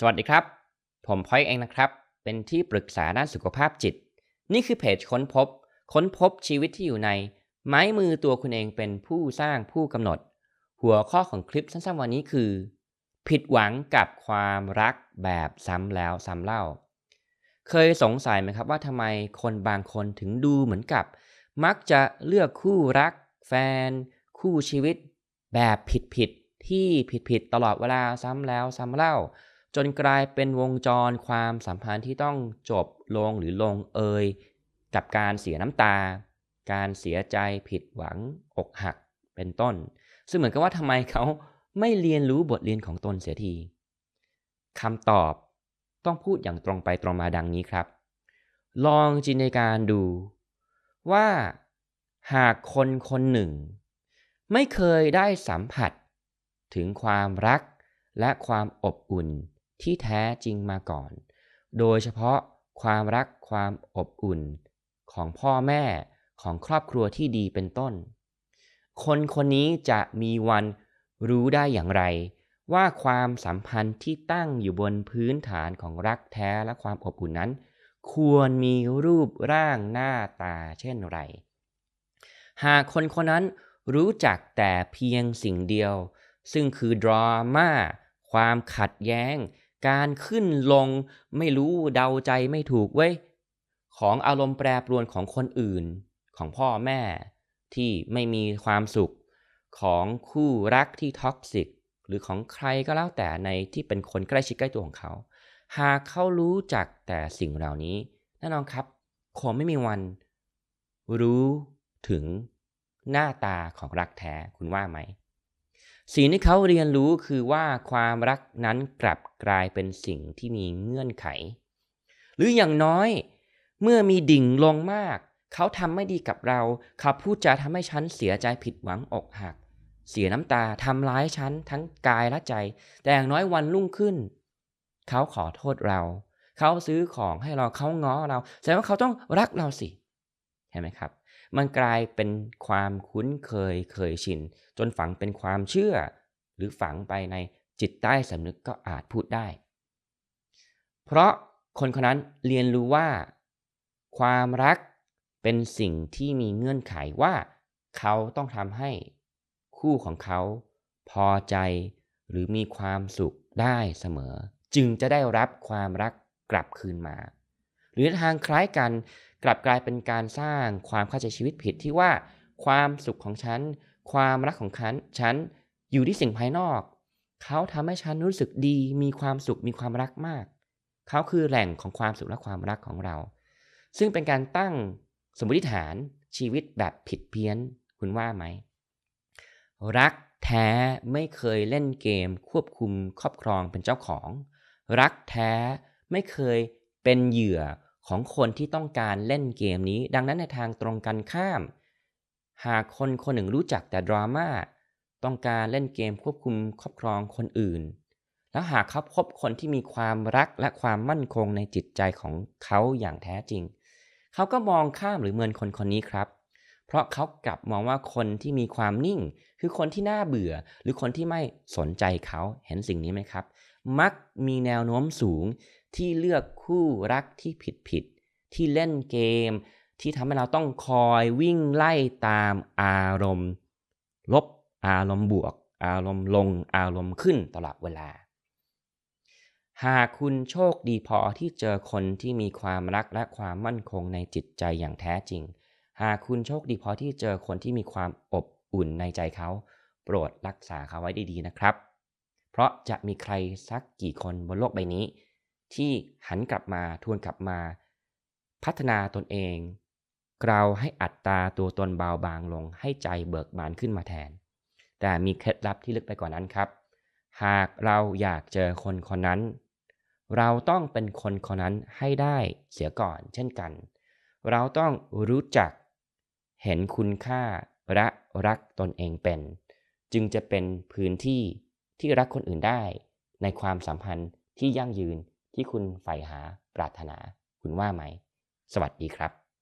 สวัสดีครับ ผมพอยเองนะครับ เป็นที่ปรึกษาด้านสุขภาพจิต นี่คือเพจค้นพบ ค้นพบชีวิตที่อยู่ใน ไม้มือตัวคุณเองเป็นผู้สร้างผู้กำหนด หัวข้อของคลิปสั้นๆวันนี้คือ ผิดหวังกับความรักแบบซ้ำแล้วซ้ำเล่า เคยสงสัยไหมครับว่าทำไมคนบางคนถึงดูเหมือนกับ มักจะเลือกคู่รัก แฟน คู่ชีวิต แบบผิดๆที่ผิดๆตลอดเวลาซ้ำแล้วซ้ำเล่า จนกลายเป็นวงจรความสัมพันธ์ที่ต้องจบลงหรือลงเอยกับการเสียน้ำตา การเสียใจผิดหวังอกหักเป็นต้น ซึ่งเหมือนกับว่าทำไมเขาไม่เรียนรู้บทเรียนของตนเสียทีคำตอบต้องพูดอย่างตรงไปตรงมาดังนี้ครับ ลองจินตนาการดู ว่าหากคนคนหนึ่ง ไม่เคยได้สัมผัส ถึงความรักและความอบอุ่น ที่แท้จริงมาก่อน โดยเฉพาะความรักความอบอุ่นของพ่อแม่ของครอบครัวที่ดีเป็นต้น คนคนนี้จะมีวันรู้ได้อย่างไร ว่าความสัมพันธ์ที่ตั้งอยู่บนพื้นฐานของรักแท้และความอบอุ่นนั้น ควรมีรูปร่างหน้าตาเช่นไร หากคนคนนั้นรู้จักแต่เพียงสิ่งเดียว ซึ่งคือดราม่าความขัดแย้ง การขึ้นลงไม่รู้เดาใจไม่ถูกเว้ยของอารมณ์แปรปรวนของคนอื่น ของพ่อแม่ที่ไม่มีความสุขของคู่รักที่ท็อกซิกหรือของใครก็แล้วแต่ในที่เป็นคนใกล้ชิดใกล้ตัวของเขา หากเขารู้จักแต่สิ่งเหล่านี้แน่นอนครับ คงไม่มีวัน รู้ถึงหน้าตาของรักแท้คุณว่าไหม สิ่งที่เขาเรียนรู้คือว่าความรักนั้นกลับกลายเป็นสิ่งที่มีเงื่อนไข หรืออย่างน้อยเมื่อมีดิ่งลงมาก เขาทำไม่ดีกับเราเขาพูดจาทำให้ฉันเสียใจผิดหวังอกหัก เสียน้ำตาทำร้ายฉันทั้งกายและใจ แต่อย่างน้อยวันรุ่งขึ้น เขาขอโทษเรา เขาซื้อของให้เราเขาง้อเราแสดงว่าเขาต้องรักเราสิเห็นไหมครับ มันกลายเป็นความคุ้นเคยเคยชิน จนฝังเป็นความเชื่อ หรือฝังไปในจิตใต้สำนึกก็อาจพูดได้ เพราะคนคนนั้นเรียนรู้ว่า ความรักเป็นสิ่งที่มีเงื่อนไขว่า เขาต้องทำให้คู่ของเขา พอใจหรือมีความสุขได้เสมอ จึงจะได้รับความรักกลับคืนมา หรือทางคล้ายกันกลับกลายเป็นการสร้างความเข้าใจชีวิตผิดที่ว่า ความสุขของฉัน ความรักของฉันฉันอยู่ที่สิ่งภายนอก เขาทำให้ฉันรู้สึกดี มีความสุขมีความรักมาก เขาคือแหล่งของความสุขและความรักของเรา ซึ่งเป็นการตั้งสมมติฐานชีวิตแบบผิดเพี้ยนคุณว่าไหม รักแท้ไม่เคยเล่นเกม ควบคุมครอบครองเป็นเจ้าของ รักแท้ไม่เคยเป็นเหยื่อ ของคนที่ต้องการเล่นเกมนี้ ดังนั้นในทางตรงกันข้าม หากคนคนหนึ่งรู้จักแต่ดราม่าต้องการเล่นเกมควบคุมครอบครองคนอื่น แล้วหากเขาพบคนที่มีความรักและความมั่นคงในจิตใจของเขาอย่างแท้จริง เขาก็มองข้ามหรือเมินคนคนนี้ครับ เพราะเขากลับมองว่าคนที่มีความนิ่ง คือคนที่น่าเบื่อ หรือคนที่ไม่สนใจเขาเห็นสิ่งนี้ไหมครับ มักมีแนวโน้มสูง ที่เลือกคู่รักที่ผิดผิด ที่เล่นเกม ที่ทำให้เราต้องคอยวิ่งไล่ตามอารมณ์ ลบอารมณ์บวก อารมณ์ลงอารมณ์ขึ้นตลอดเวลา หากคุณโชคดีพอที่เจอคนที่มีความรักและความมั่นคงในจิตใจอย่างแท้จริง หากคุณโชคดีพอที่เจอคนที่มีความอบอุ่นในใจเขา โปรดรักษาเขาไว้ดีๆนะครับ เพราะจะมีใครสักกี่คนบนโลกใบนี้ ที่หันกลับมาทวนกลับมา พัฒนาตนเองกล่าให้อัตตาตัวตนเบาบางลงให้ใจเบิกบานขึ้นมาแทน แต่มีเคล็ดลับที่ลึกไปกว่านั้นครับ หากเราอยากเจอคนคนนั้น เราต้องเป็นคนคนนั้นให้ได้เสียก่อนเช่นกัน เราต้องรู้จักเห็นคุณค่าและรักตนเองเป็น จึงจะเป็นพื้นที่ที่รักคนอื่นได้ในความสัมพันธ์ที่ยั่งยืน ที่คุณใฝ่หาปรารถนา คุณว่าไหม สวัสดีครับ